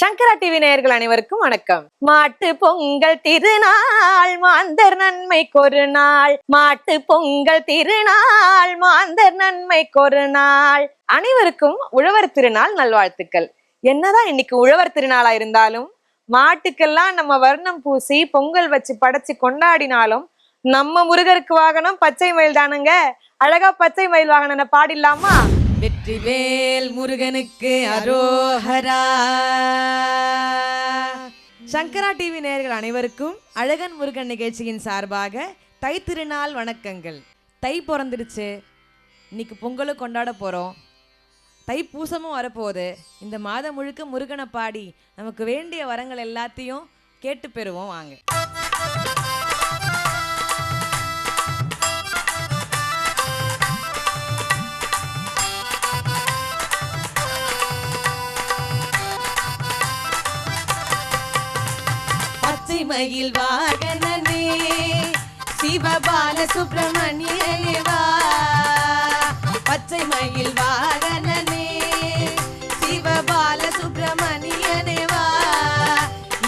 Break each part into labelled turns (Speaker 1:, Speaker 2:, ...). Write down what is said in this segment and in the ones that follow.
Speaker 1: சங்கரா TV நேயர்கள் அனைவருக்கும் வணக்கம். மாட்டு பொங்கல் திருநாள் மாந்தர் நன்மை கொரு நாள். மாட்டு பொங்கல் திருநாள் மாந்தர் நன்மை கொரு நாள். அனைவருக்கும் உழவர் திருநாள் நல்வாழ்த்துக்கள். என்னதான் இன்னைக்கு உழவர் திருநாளா இருந்தாலும் மாட்டுக்கெல்லாம் நம்ம வர்ணம் பூசி பொங்கல் வச்சு படைச்சு கொண்டாடினாலும் நம்ம முருகருக்கு வாகனம் பச்சை மயில் தானுங்க? அழகா பச்சை மயில் வாகனம் பாடிடலாமா? வெற்றிவேல் முருகனுக்கு அரோஹரா. சங்கரா டிவி நேயர்கள் அனைவருக்கும் அழகன் முருகன் நிகழ்ச்சியின் சார்பாக தை திருநாள் வணக்கங்கள். தை பிறந்துடுச்சு. இன்னைக்கு பொங்கலும் கொண்டாட போகிறோம் தை பூசமும் வரப்போகுது. இந்த மாதம் முழுக்க முருகனை பாடி நமக்கு வேண்டிய வரங்கள் எல்லாத்தையும் கேட்டு பெறுவோம். வாங்க. பச்சை மயில் வாகனனே சிவபால சுப்பிரமணியனே வா. பச்சை மயில் வாகனனே சிவபால சுப்பிரமணியனே வா.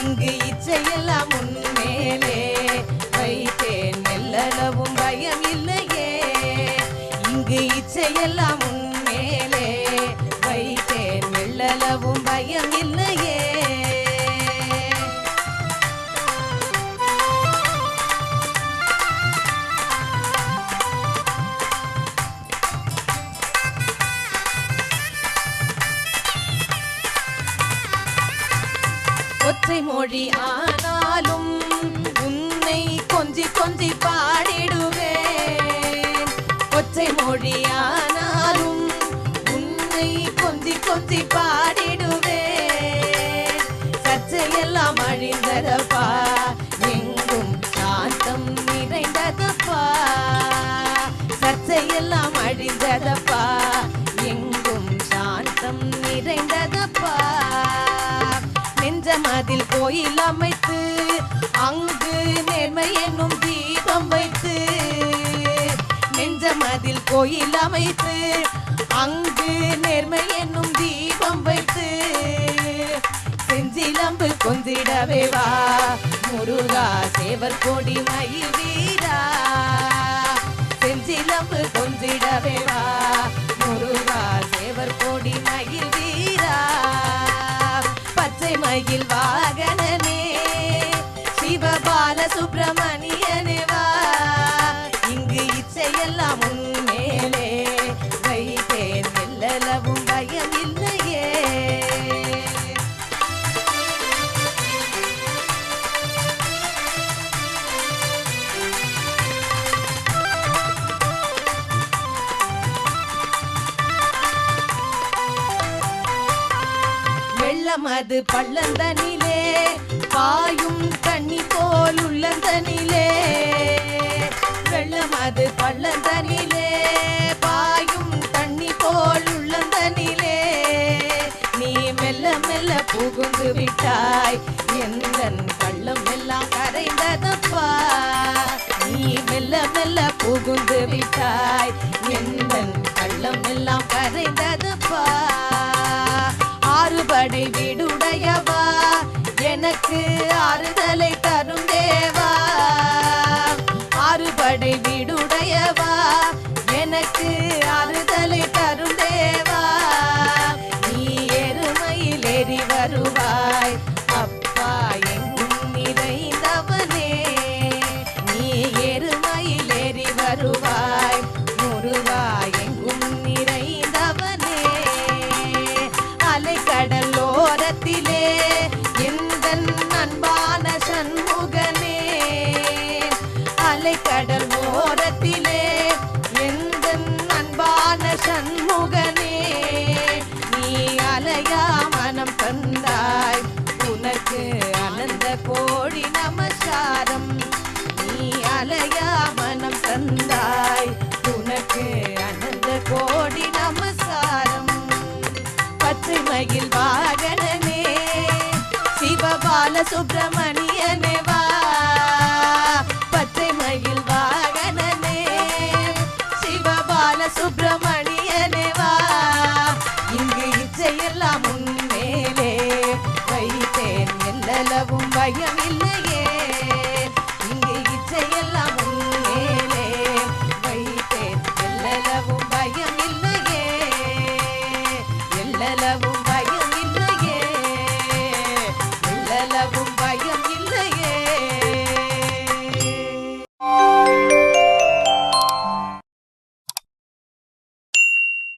Speaker 1: இங்கு இச்சையெல்லாம் உன்மேலே வைத்தேன் மெல்லளவும் பயம் இல்லையே. இங்கு இச்சையெல்லாம் ஒற்றை மொழி ஆனாலும் உன்னை கொஞ்சி கொஞ்சி பாடிடுவேன். ஒற்றை மொழி ஆனாலும் உன்னை கொஞ்சி கொஞ்சி பாடிடுவேன். சர்ச்சையெல்லாம் அழிந்ததப்பா எங்கும் சாந்தம் நிறைந்ததப்பா. சர்ச்சையெல்லாம் அழிந்ததப்பா எங்கும் சாந்தம் நிறைந்ததப்பா. நெஞ்சமதில் கோயில் அமைத்து அங்கு நேர்மை என்னும் தீபம் வைத்து நெஞ்சமதில் கோயில் அமைத்து அங்கு நேர்மை என்னும் தீபம் வைத்து செஞ்சிலம்பு கொஞ்சிடவே வா. முருகா சேவர் கொடி மயில் வீரா. செஞ்சிலம்பு கொஞ்சிடவே வா. வெள்ளமது பள்ளந்தனிலே பாயும் தண்ணி போல் உள்ளந்தனிலே. அது பள்ளந்தனிலே. பாயும் தண்ணி போல் உள்ளந்தனிலே. நீ மெல்ல மெல்ல புகுந்து விட்டாய். எந்தன் கள்ளம் எல்லாம் கரைந்ததப்பா? நீ மெல்ல மெல்ல புகுந்து விட்டாய். எந்தன் கள்ளம் எல்லாம் கரைந்ததப்பா? ஆறுபடை வீடுடையவா? எனக்கு ஆறுதலை த படை வீடுடையவா எனக்கு ஆறுதலை தரும் நீ மனம் தந்தாய். உனக்கு அனந்த கோடி நமசாரம் பத்து மயில் வாகனமே சிவபால சுப்பிரமணியனே வா. பச்சை மயில் வாகனனே சிவபால சுப்பிரமணியனே வா. இங்கு இச்சையெல்லாம் உன்மேலே எல்லளவும்